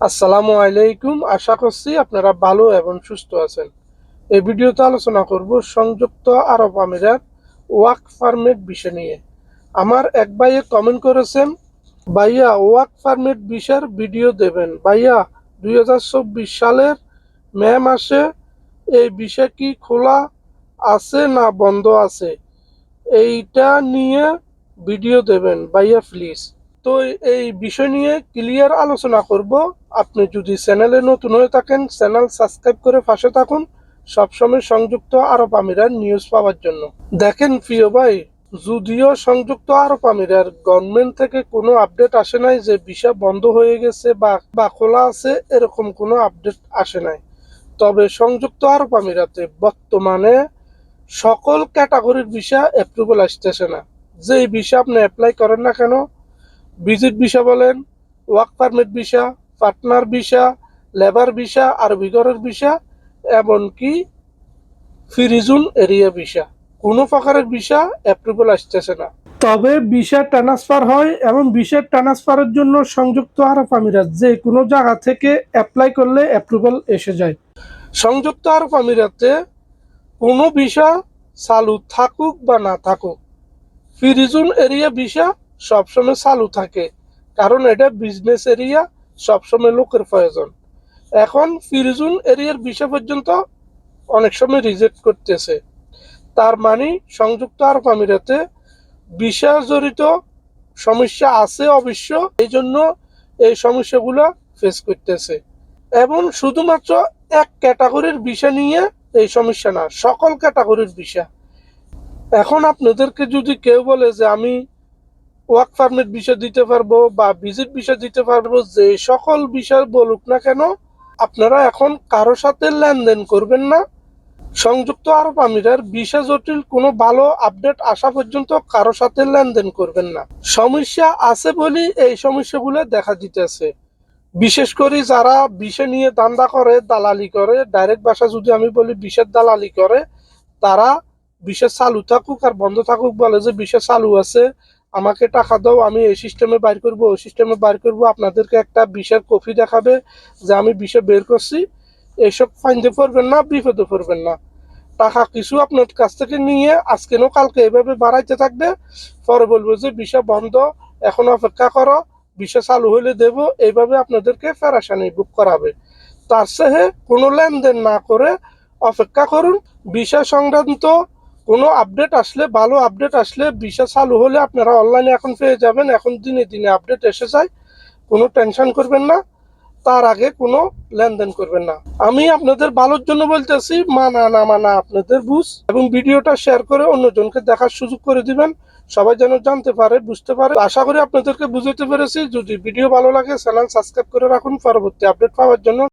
আসসালামু আলাইকুম। আশা করছি আপনারা ভালো এবং সুস্থ আছেন। এই ভিডিওতে আলোচনা করব সংযুক্ত আরব আমিরাত ওয়াক পারমিট বিষয় নিয়ে। আমার এক ভাইয়ে কমেন্ট করেছেন, ভাইয়া, ওয়াক পারমিট বিষয়ের ভিডিও দেবেন। ভাইয়া, দুই হাজার চব্বিশ সালের মে মাসে এই বিষয় কি খোলা আছে না বন্ধ আছে? এইটা নিয়ে ভিডিও দেবেন। ভাইয়া প্লিজ তো এই বিষয় নিয়ে ক্লিয়ার আলোচনা করব। আপনি যদি চ্যানেলে নতুন হয়ে থাকেন, চ্যানেল সাবস্ক্রাইব করে পাশে থাকুন। সবসময় সংযুক্ত আরব আমিরার নিউজ পাওয়ার জন্য। দেখেন প্রিয় ভাই, যদিও সংযুক্ত আরব আমিরার গভর্নমেন্ট থেকে কোনো আপডেট আসে নাই যে ভিসা বন্ধ হয়ে গেছে বা বা খোলা আছে, এরকম কোনো আপডেট আসে নাই। তবে সংযুক্ত আরব আমিরাতে বর্তমানে সকল ক্যাটাগরির ভিসা অ্যাপ্রুভাল আসতেছে না। যেই ভিসা আপনি অ্যাপ্লাই করেন না কেন ভিজিট ভিসা বলেন work permit visa partner visa, labour visa আরবি ঘরের ভিসা, এমনকি ফিরিজুন এরিয়া ভিসা। কোনো প্রকারের ভিসা অ্যাপ্রুভাল আসতেছে না। তবে ভিসা ট্রান্সফার হয় এবং ভিসা ট্রান্সফারের জন্য সংযুক্ত আরব আমিরাত যে কোনো জায়গা থেকে অ্যাপ্লাই করলে অ্যাপ্রুভাল এসে যায়। সংযুক্ত আরব আমিরাতে কোনো ভিসা চালু থাকুক বা না থাকুক ফিরিজুন এরিয়া ভিসা সবসময় চালু থাকে। কারণ এটা বিজনেস এরিয়া সবসময় লোকের প্রয়োজন। এখন ফিরিজুন এরিয়ার ভিসা পর্যন্ত অনেক সময় রিজেক্ট করতেছে। তার মানে সংযুক্ত আরব আমিরাতে ভিসা জড়িত সমস্যা আছে অবশ্য এই জন্য এই সমস্যাগুলো ফেস করতেছে। এবং শুধুমাত্র এক ক্যাটাগরির ভিসা নিয়ে এই সমস্যা না, সকল ক্যাটাগরির ভিসা এখন আপনাদেরকে যদি কেউ বলে যে আমি ওয়ার্ক পারমিট বিষয় দিতে পারব বা ভিজিট বিষয় দিতে পারব, যে সকল বিষয় বলুক না কেন, আপনারা এখন কারও সাথে লেনদেন করবেন না। সংযুক্ত আরব আমিরার ভিসা জটিল কোনো ভালো আপডেট আসা পর্যন্ত কারও সাথে লেনদেন করবেন না। সমস্যা আছে বলেই এই সমস্যাগুলো দেখা দিতেছে। বিশেষ করে যারা বিষয় নিয়ে দান্দা করে, দালালি করে ডাইরেক্ট ভাষা যদি আমি বলি বিষের দালালি করে, তারা বিষয় চালু থাকুক আর বন্ধ থাকুক বলে যে বিষয় চালু আছে আমাকে টাকা দাও, আমি এই সিস্টেমে বাইর করব, ওই সিস্টেমে বাইর করব। আপনাদেরকে একটা বিষের কপি দেখাবে যে আমি বিষয় বের করছি। এইসব ফাইন্দে পড়বেন না, বিপদে পড়বেন না। টাকা কিছু আপনার কাছ থেকে নিয়ে আজকে নো কালকে এভাবে বাড়াইতে থাকবে। পরে বলব যে বিষয় বন্ধ, এখন অপেক্ষা করো বিষয় চালু হলে দেব, এইভাবে আপনাদেরকে ফেরাসানি বুক করাবে। তার সাথে কোনো লেনদেন না করে অপেক্ষা করুন বিষয় সংক্রান্ত কোনো আপডেট আসলে, ভালো আপডেট আসলে ভিসা চালু হলে আপনারা অনলাইনে এখন পেয়ে যাবেন। এখন দিনে দিনে আপডেট এসে যায়, কোনো টেনশন করবেন না। তার আগে কোনো লেনদেন করবেন না। আমি আপনাদের ভালোর জন্য বলতেছি, মানা না মানা আপনাদের বুঝ। এবং ভিডিওটা শেয়ার করে অন্যজনকে দেখার সুযোগ করে দিবেন। সবাই যেন জানতে পারে, বুঝতে পারে। আশা করি আপনাদেরকে বুঝতে পেরেছি। যদি ভিডিও ভালো লাগে চ্যানেল সাবস্ক্রাইব করে রাখুন। পরবর্তী আপডেট পাওয়ার জন্য